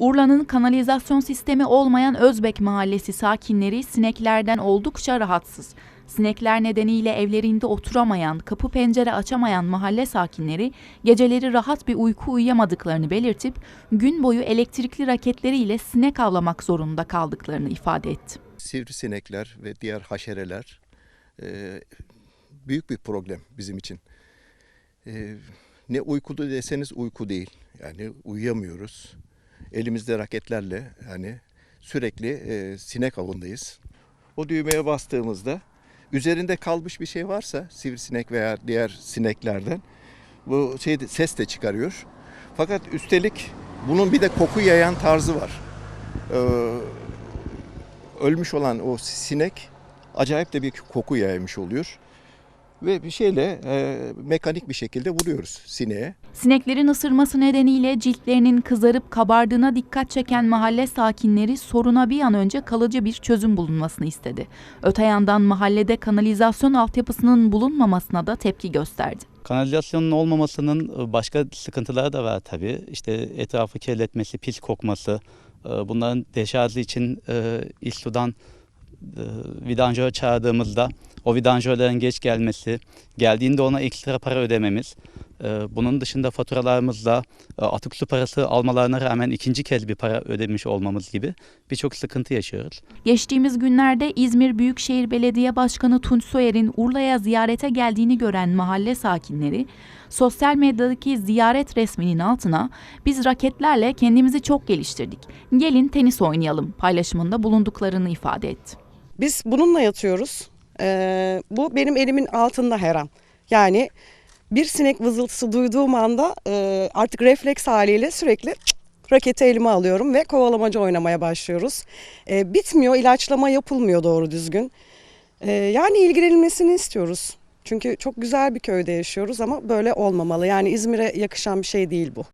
Urla'nın kanalizasyon sistemi olmayan Özbek mahallesi sakinleri sineklerden oldukça rahatsız. Sinekler nedeniyle evlerinde oturamayan, kapı pencere açamayan mahalle sakinleri geceleri rahat bir uyku uyuyamadıklarını belirtip gün boyu elektrikli raketleriyle sinek avlamak zorunda kaldıklarını ifade etti. Sivrisinekler ve diğer haşereler e, büyük bir problem bizim için. E, ne uykulu deseniz uyku değil. Yani uyuyamıyoruz. Elimizde raketlerle yani sürekli e, sinek avındayız. O düğmeye bastığımızda üzerinde kalmış bir şey varsa sivrisinek veya diğer sineklerden bu şey ses de çıkarıyor. Fakat üstelik bunun bir de koku yayan tarzı var. Ee, ölmüş olan o sinek acayip de bir koku yaymış oluyor. Ve bir şeyle e, mekanik bir şekilde vuruyoruz sineğe. Sineklerin ısırması nedeniyle ciltlerinin kızarıp kabardığına dikkat çeken mahalle sakinleri soruna bir an önce kalıcı bir çözüm bulunmasını istedi. Öte yandan mahallede kanalizasyon altyapısının bulunmamasına da tepki gösterdi. Kanalizasyonun olmamasının e, başka sıkıntıları da var tabii. İşte etrafı kirletmesi, pis kokması, e, bunların deşarjı için e, e, vidanjör çağırdığımızda o vidanjörlerin geç gelmesi, geldiğinde ona ekstra para ödememiz, e, bunun dışında faturalarımızda e, atık su parası almalarına rağmen ikinci kez bir para ödemiş olmamız gibi birçok sıkıntı yaşıyoruz. Geçtiğimiz günlerde İzmir Büyükşehir Belediye Başkanı Tunç Soyer'in Urla'ya ziyarete geldiğini gören mahalle sakinleri, sosyal medyadaki ziyaret resminin altına biz raketlerle kendimizi çok geliştirdik, gelin tenis oynayalım paylaşımında bulunduklarını ifade etti. Biz bununla yatıyoruz. Ee, bu benim elimin altında her an. Yani bir sinek vızıltısı duyduğum anda e, artık refleks haliyle sürekli raketi elime alıyorum ve kovalamaca oynamaya başlıyoruz. Ee, bitmiyor, ilaçlama yapılmıyor doğru düzgün. Ee, yani ilgilenilmesini istiyoruz. Çünkü çok güzel bir köyde yaşıyoruz ama böyle olmamalı. Yani İzmir'e yakışan bir şey değil bu.